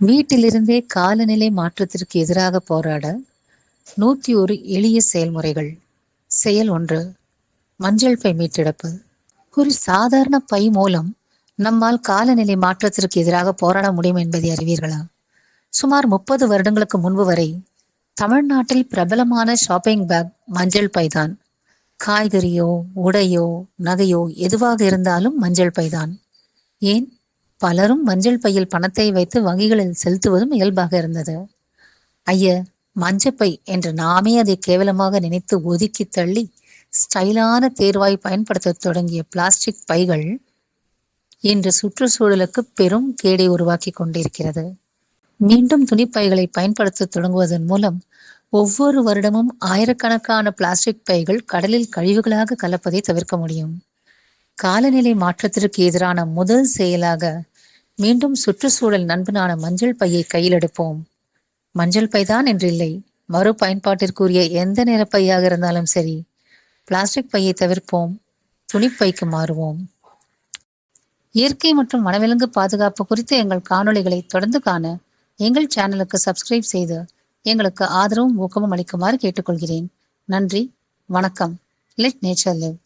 வீட்டிலிருந்தே காலநிலை மாற்றத்திற்கு எதிராக போராட நூற்றி ஒரு எளிய செயல்முறைகள். செயல் ஒன்று மஞ்சள் பை மீட்டெடுப்பு. ஒரு சாதாரண பை மூலம் நம்மால் காலநிலை மாற்றத்திற்கு எதிராக போராட முடியும் என்பதை அறிவீர்களா? சுமார் முப்பது வருடங்களுக்கு முன்பு வரை தமிழ்நாட்டில் பிரபலமான ஷாப்பிங் பேக் மஞ்சள் பைதான் காய்கறியோ உடையோ நகையோ எதுவாக இருந்தாலும் மஞ்சள் பைதான் ஏன்? பலரும் மஞ்சள் பையில் பணத்தை வைத்து வங்கிகளில் செலுத்துவதும் இயல்பாக இருந்தது. ஐய மஞ்சப்பை என்று நாமே அதை கேவலமாக நினைத்து ஒதுக்கி தள்ளி ஸ்டைலான தேர்வாய் பயன்படுத்த தொடங்கிய பிளாஸ்டிக் பைகள் இன்று சுற்றுச்சூழலுக்கு பெரும் கேடை உருவாக்கி கொண்டிருக்கிறது. மீண்டும் துணிப்பைகளை பயன்படுத்த தொடங்குவதன் மூலம் ஒவ்வொரு வருடமும் ஆயிரக்கணக்கான பிளாஸ்டிக் பைகள் கடலில் கழிவுகளாக கலப்பதை தவிர்க்க முடியும். காலநிலை மாற்றத்திற்கு எதிரான முதல் செயலாக மீண்டும் சுற்றுச்சூழல் நண்பனான மஞ்சள் பையை கையில் எடுப்போம். மஞ்சள் பைதான் என்றில்லை. மறு பயன்பாட்டிற்குரிய எந்த நிற பையாக இருந்தாலும் சரி பிளாஸ்டிக் பையை தவிர்ப்போம். துணிப்பைக்கு மாறுவோம். இயற்கை மற்றும் வனவிலங்கு பாதுகாப்பு குறித்த எங்கள் காணொளிகளை தொடர்ந்து காண எங்கள் சேனலுக்கு சப்ஸ்கிரைப் செய்து எங்களுக்கு ஆதரவும் ஊக்கமும் அளிக்குமாறு கேட்டுக்கொள்கிறேன். நன்றி வணக்கம். Let nature live